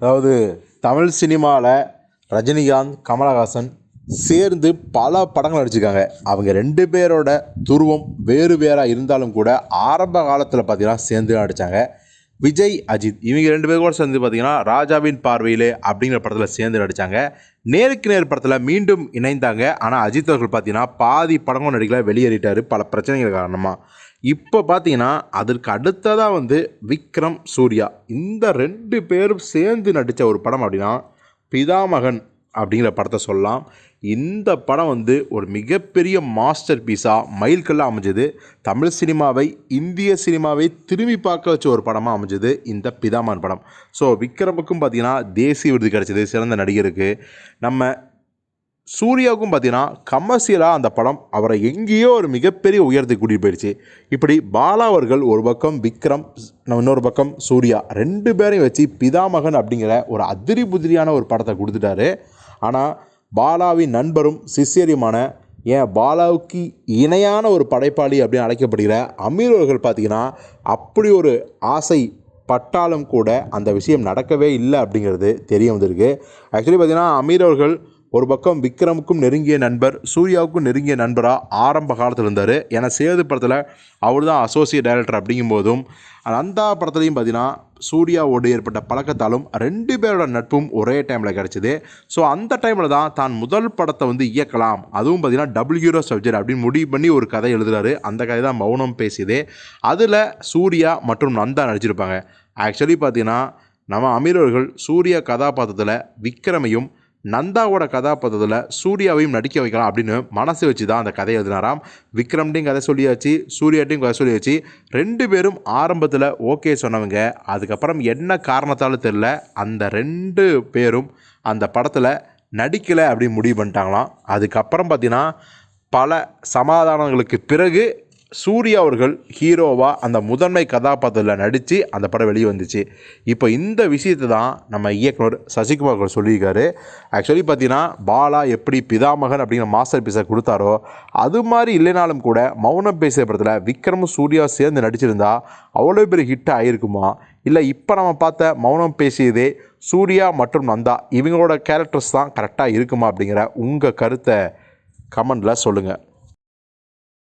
அதாவது தமிழ் சினிமாவில் ரஜினிகாந்த் கமலஹாசன் சேர்ந்து பல படங்கள் நடிச்சிருக்காங்க. அவங்க ரெண்டு பேரோட துருவம் வேறு வேறாக இருந்தாலும் கூட ஆரம்ப காலத்தில் பார்த்தீங்கன்னா சேர்ந்து நடித்தாங்க விஜய் அஜித் இவங்க ரெண்டு பேரும் கூட சேர்ந்து பார்த்தீங்கன்னா ராஜாவின் பார்வையிலே அப்படிங்கிற படத்தில் சேர்ந்து நடித்தாங்க நேருக்கு நேர் படத்தில் மீண்டும் இணைந்தாங்க. ஆனால் அஜித் அவர்கள் பார்த்தீங்கன்னா பாதி படங்களும் நடிக்கல வெளியேறிட்டார். பல பிரச்சனைகள் காரணமாக இப்போ பார்த்தீங்கன்னா அதற்கு அடுத்ததாக வந்து விக்ரம் சூர்யா. இந்த ரெண்டு பேரும் சேர்ந்து நடித்த ஒரு படம் அப்படின்னா பிதாமகன் அப்படிங்கிற படத்தை சொல்லலாம். இந்த படம் வந்து ஒரு மிகப்பெரிய மாஸ்டர் பீஸாக மைல்கல்லாக அமைஞ்சது. தமிழ் சினிமாவை இந்திய சினிமாவை திரும்பி பார்க்க வச்ச ஒரு படமாக அமைஞ்சது இந்த பிதாமன் படம். ஸோ விக்ரமுக்கும் பார்த்தீங்கன்னா தேசிய விருது கிடச்சிது சிறந்த நடிகருக்கு. நம்ம சூர்யாவுக்கும் பார்த்தீங்கன்னா கமர்ஷியலாக அந்த படம் அவரை எங்கேயோ ஒரு மிகப்பெரிய உயர்த்தி கூட்டிகிட்டு போயிடுச்சு. இப்படி பாலா அவர்கள் ஒரு பக்கம் விக்ரம் நம்ம இன்னொரு பக்கம் சூர்யா ரெண்டு பேரையும் வச்சு பிதாமகன் அப்படிங்கிற ஒரு அதிரி புதிரியான ஒரு படத்தை கொடுத்துட்டாரு. ஆனால் பாலாவின் நண்பரும் சிஷ்யரியுமான ஏன் பாலாவுக்கு இணையான ஒரு படைப்பாளி அப்படின்னு அழைக்கப்படுகிற அமீர் அவர்கள் பார்த்தீங்கன்னா அப்படி ஒரு ஆசை பட்டாலும் கூட அந்த விஷயம் நடக்கவே இல்லை அப்படிங்கிறது தெரிய வந்திருக்கு. ஆக்சுவலி பார்த்தீங்கன்னா அமீர் அவர்கள் ஒரு பக்கம் விக்ரமுக்கும் நெருங்கிய நண்பர் சூர்யாவுக்கும் நெருங்கிய நண்பராக ஆரம்ப காலத்தில் இருந்தார். ஏன்னா சேது படத்தில் அவர் தான் அசோசியேட் டைரக்டர் அப்படிங்கும்போதும் அந்த படத்துலையும் பார்த்தீங்கன்னா சூர்யாவோடு ஏற்பட்ட பழக்கத்தாலும் ரெண்டு பேரோட நட்பும் ஒரே டைமில் கிடச்சிது. ஸோ அந்த டைமில் தான் தான் முதல் படத்தை வந்து இயக்கலாம். அதுவும் பார்த்தீங்கன்னா டபுள்யூரோ சப்ஜெக்ட் அப்படின்னு முடிவு பண்ணி ஒரு கதை எழுதுறாரு. அந்த கதை தான் மௌனம் பேசியது. அதில் சூர்யா மற்றும் நந்தா நடிச்சிருப்பாங்க. ஆக்சுவலி பார்த்தீங்கன்னா நம்ம அமீர் அவர்கள் சூர்யா கதாபாத்திரத்தில் விக்ரமையும் நந்தாவோட கதாபாத்திரத்தில் சூர்யாவையும் நடிக்க வைக்கலாம் அப்படின்னு மனசு வச்சு தான் அந்த கதை எழுதினாராம். விக்ரம்டையும் கதை சொல்லியாச்சு சூர்யாட்டையும் கதை சொல்லியாச்சு. ரெண்டு பேரும் ஆரம்பத்தில் ஓகே சொன்னவங்க. அதுக்கப்புறம் என்ன காரணத்தாலும் தெரில அந்த ரெண்டு பேரும் அந்த படத்தில் நடிக்கலை அப்படின்னு முடிவு பண்ணிட்டாங்களாம். அதுக்கப்புறம் பார்த்தீங்கன்னா பல சமாதானங்களுக்கு பிறகு சூர்யா அவர்கள் ஹீரோவாக அந்த முதன்மை கதாபாத்திரத்தில் நடித்து அந்த படம் வெளியே வந்துச்சு. இப்போ இந்த விஷயத்தை தான் நம்ம இயக்குனர் சசிகுமார் அவர்கள் சொல்லியிருக்காரு. ஆக்சுவலி பார்த்தீங்கன்னா பாலா எப்படி பிதாமகன் அப்படிங்கிற மாஸ்டர் பீஸை கொடுத்தாரோ அது மாதிரி இல்லைனாலும் கூட மௌனம் பேசிய படத்தில் விக்ரமும் சூர்யா சேர்ந்து நடிச்சிருந்தா அவ்வளோ பெரிய ஹிட் ஆகிருக்குமா இல்லை இப்போ நம்ம பார்த்த மௌனம் பேசியதே சூர்யா மற்றும் நந்தா இவங்களோட கேரக்டர்ஸ் தான் கரெக்டாக இருக்குமா அப்படிங்கிற உங்கள் கருத்தை கமெண்டில் சொல்லுங்கள்